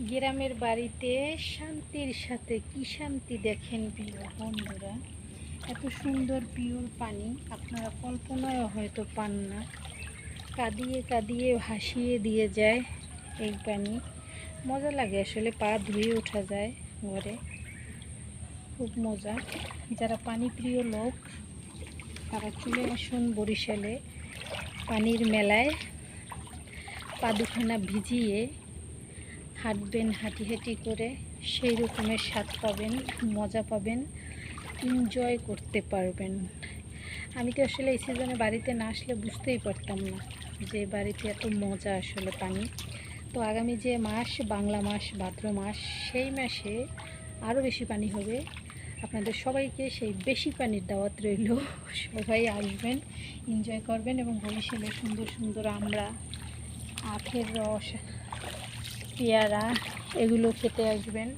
গ্রামের বাড়িতে শান্তির সাথে কি শান্তি দেখেন প্রিয় বন্ধুরা? এত সুন্দর পিওর পানি, আপনারা কল্পনায় হয়তো পান না। কাঁদিয়ে কাঁদিয়ে ভাসিয়ে দিয়ে যায় এই পানি। মজা লাগে আসলে, পা ধুয়ে ওঠা যায় ঘরে। খুব মজা। যারা পানি প্রিয় লোক, তারা চলে আসুন বরিশালে পানির মেলায়। পা দুখানা ভিজিয়ে হাঁটবেন হাঁটি হাঁটি করে সেই রকমের স্বাদ পাবেন, মজা পাবেন এনজয় করতে পারবেন। আমি তো আসলে এই সিজনে বাড়িতে না আসলে বুঝতেই পারতাম না যে বাড়িতে এত মজা আসলে পানি। তো আগামী যে মাস, বাংলা মাস, ভাদ্র মাস, সেই মাসে আরও বেশি পানি হবে। আপনাদের সবাইকে সেই বেশি পানির দাওয়াত রইল। সবাই আসবেন এনজয় করবেন এবং বরিশালে সুন্দর সুন্দর আমরা আখের রস পেয়ারা, এগুলো খেতে আসবেন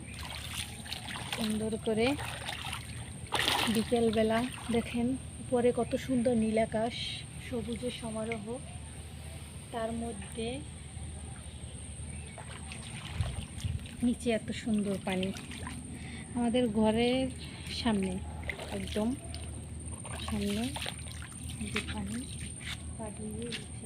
সুন্দর করে বিকেলবেলা দেখেন উপরে কত সুন্দর নীল আকাশ সবুজের সমারোহ তার মধ্যে নিচে এত সুন্দর পানি আমাদের ঘরের সামনে, একদম সামনে যে পানি পা ধুয়ে উঠে যাবে।